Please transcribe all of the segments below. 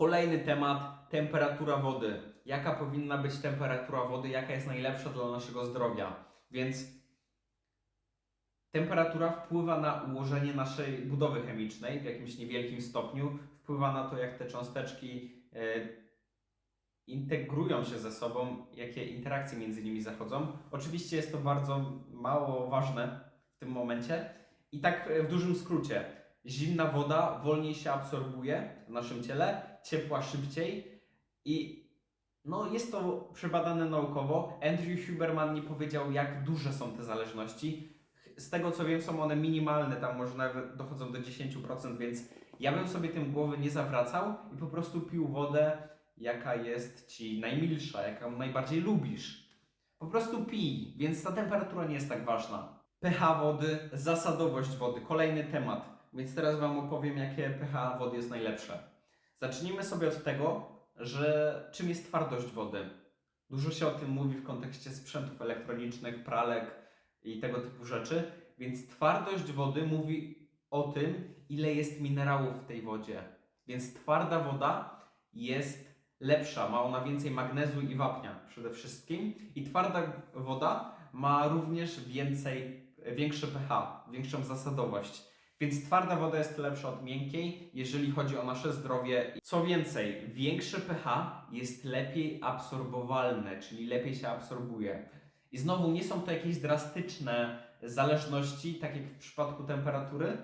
Kolejny temat temperatura wody. Jaka powinna być temperatura wody, jaka jest najlepsza dla naszego zdrowia. Więc temperatura wpływa na ułożenie naszej budowy chemicznej w jakimś niewielkim stopniu. Wpływa na to, jak te cząsteczki e, integrują się ze sobą, jakie interakcje między nimi zachodzą. Oczywiście jest to bardzo mało ważne w tym momencie. I tak e, w dużym skrócie, zimna woda wolniej się absorbuje w naszym ciele, ciepła szybciej i no, jest to przebadane naukowo. Andrew Huberman nie powiedział, jak duże są te zależności. Z tego co wiem, są one minimalne, tam może nawet dochodzą do 10%, więc ja bym sobie tym głowy nie zawracał i po prostu pił wodę, jaka jest ci najmilsza, jaką najbardziej lubisz. Po prostu pij, więc ta temperatura nie jest tak ważna. pH wody, zasadowość wody, kolejny temat. Więc teraz Wam opowiem, jakie pH wody jest najlepsze. Zacznijmy sobie od tego, że czym jest twardość wody. Dużo się o tym mówi w kontekście sprzętów elektronicznych, pralek i tego typu rzeczy, więc twardość wody mówi o tym, ile jest minerałów w tej wodzie. Więc twarda woda jest lepsza, ma ona więcej magnezu i wapnia przede wszystkim i twarda woda ma również więcej, większe pH, większą zasadowość. Więc twarda woda jest lepsza od miękkiej, jeżeli chodzi o nasze zdrowie. Co więcej, większe pH jest lepiej absorbowalne, czyli lepiej się absorbuje. I znowu nie są to jakieś drastyczne zależności, tak jak w przypadku temperatury,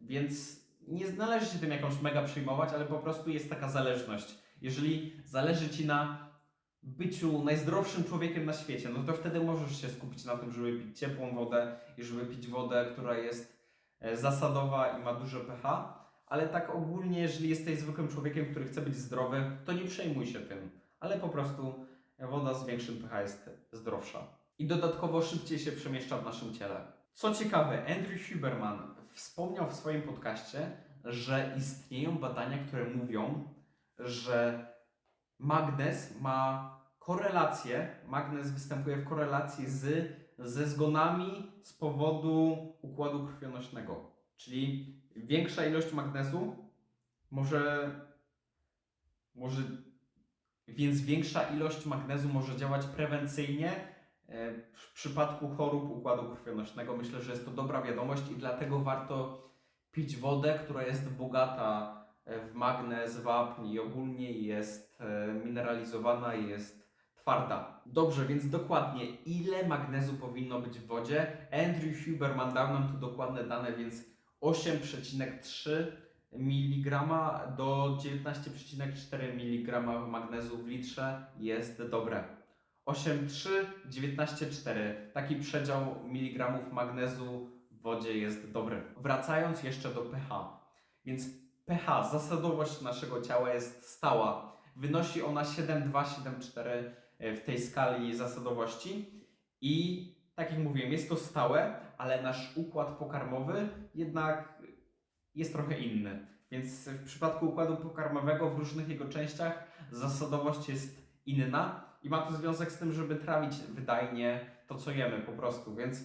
więc nie należy się tym jakąś mega przyjmować, ale po prostu jest taka zależność. Jeżeli zależy Ci na byciu najzdrowszym człowiekiem na świecie, no to wtedy możesz się skupić na tym, żeby pić ciepłą wodę i żeby pić wodę, która jest zasadowa i ma duże pH. Ale tak ogólnie, jeżeli jesteś zwykłym człowiekiem, który chce być zdrowy, to nie przejmuj się tym. Ale po prostu woda z większym pH jest zdrowsza. I dodatkowo szybciej się przemieszcza w naszym ciele. Co ciekawe, Andrew Huberman wspomniał w swoim podcaście, że istnieją badania, które mówią, że magnez ma korelację, magnez występuje w korelacji z, ze zgonami z powodu układu krwionośnego. Czyli większa ilość magnezu może, może więc większa ilość magnezu może działać prewencyjnie e, w przypadku chorób układu krwionośnego. Myślę, że jest to dobra wiadomość i dlatego warto pić wodę, która jest bogata e, w magnez, wapń i ogólnie jest e, mineralizowana jest Dobrze, więc dokładnie ile magnezu powinno być w wodzie? Andrew Huberman dał nam tu dokładne dane, więc 8,3 mg do 19,4 mg magnezu w litrze jest dobre. 8,3, 19,4. Taki przedział miligramów magnezu w wodzie jest dobry. Wracając jeszcze do pH. Więc pH, zasadowość naszego ciała jest stała. Wynosi ona 7,2-7,4 w tej skali zasadowości. I tak jak mówiłem, jest to stałe, ale nasz układ pokarmowy jednak jest trochę inny. Więc w przypadku układu pokarmowego w różnych jego częściach zasadowość jest inna i ma to związek z tym, żeby trawić wydajnie to, co jemy po prostu. Więc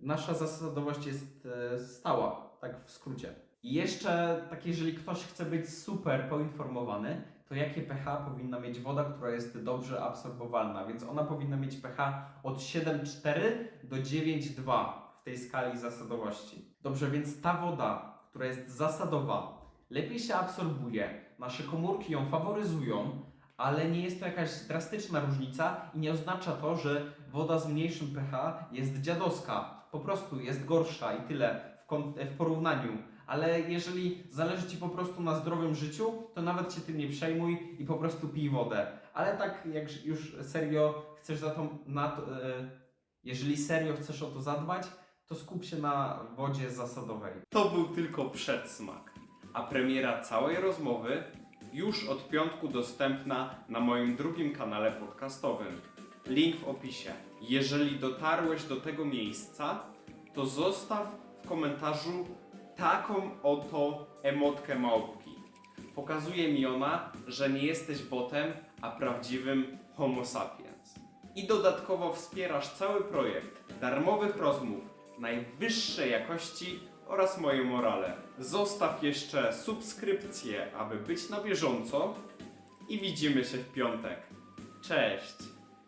nasza zasadowość jest e, stała, tak w skrócie. I jeszcze, tak jeżeli ktoś chce być super poinformowany, to jakie pH powinna mieć woda, która jest dobrze absorbowalna? Więc ona powinna mieć pH od 7,4 do 9,2 w tej skali zasadowości. Dobrze, więc ta woda, która jest zasadowa, lepiej się absorbuje, nasze komórki ją faworyzują, ale nie jest to jakaś drastyczna różnica i nie oznacza to, że woda z mniejszym pH jest dziadowska. Po prostu jest gorsza i tyle w, w porównaniu. Ale jeżeli zależy Ci po prostu na zdrowym życiu, to nawet się tym nie przejmuj i po prostu pij wodę. Ale tak jak już serio chcesz za to, na to, e, jeżeli serio chcesz o to zadbać, to skup się na wodzie zasadowej. To był tylko przedsmak, a premiera całej rozmowy już od piątku dostępna na moim drugim kanale podcastowym. Link w opisie. Jeżeli dotarłeś do tego miejsca, to zostaw w komentarzu taką oto emotkę małpki. Pokazuje mi ona, że nie jesteś botem, a prawdziwym Homo sapiens. I dodatkowo wspierasz cały projekt darmowych rozmów najwyższej jakości oraz moje morale. Zostaw jeszcze subskrypcję, aby być na bieżąco i widzimy się w piątek. Cześć!